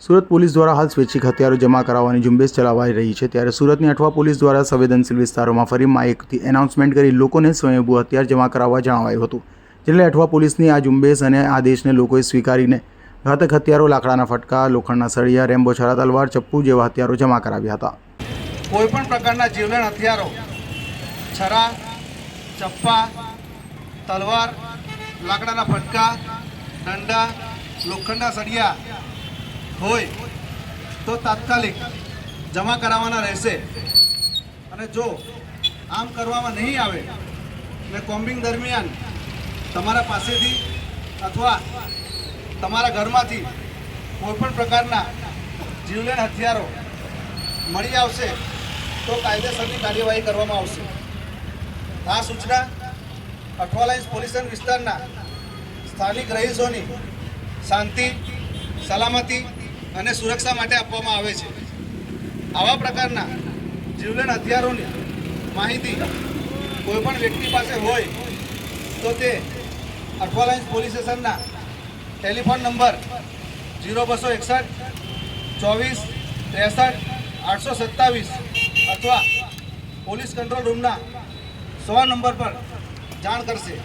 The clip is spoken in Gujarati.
સુરત પોલીસ દ્વારા હાલ સ્વૈચ્છિક હથિયારો જમા કરાવવાની ઝુંબેશ ચલાવાઈ રહી છે ત્યારે સુરતની અઠવા પોલીસ દ્વારા સંવેદનશીલ વિસ્તારોમાં ફરી માઇકથી એનાઉન્સમેન્ટ કરી લોકોને સ્વયંભૂ હથિયાર જમા કરાવવા જણાવાયું હતું. જેટલે અઠવા પોલીસની આ ઝુંબેશ અને આદેશને લોકોએ સ્વીકારીને ઘાતક હથિયારો, લાકડાના ફટકા, લોખંડના સળિયા, રેમ્બો, છરા, તલવાર, ચપ્પુ જેવા હથિયારો જમા કરાવ્યા હતા. કોઈ પણ પ્રકારના જીવલેણ હથિયારો, છરા, ચપ્પા, તલવાર, લાકડાના ફટકા, દંડા, લોખંડના સળિયા હોય, તો તાત્કાલિક જમા કરાવવાના રહેશે. અને જો આમ કરવામાં નહીં આવે, ને કોમ્બિંગ દરમિયાન તમારા પાસેથી અથવા તમારા ઘરમાંથી કોઈપણ પ્રકારના જીવલેણ હથિયારો મળી આવશે, તો કાયદેસરની કાર્યવાહી કરવામાં આવશે. આ સૂચના અઠવાલાઇન્સ પોલીસ વિસ્તારના સ્થાનિક રહીશોની શાંતિ, સલામતી અને સુરક્ષા માટે આપવામાં આવે છે. આવા પ્રકારના જીવલેણ હથિયારોની માહિતી કોઈપણ વ્યક્તિ પાસે હોય તો તે અઠવાલાઇન્સ પોલીસ સ્ટેશનના ટેલિફોન નંબર જીરો બસો એકસઠ, ચોવીસ, ત્રેસઠ, આઠસો સત્તાવીસ અથવા પોલીસ કંટ્રોલ રૂમના સો નંબર પર જાણ કરશે.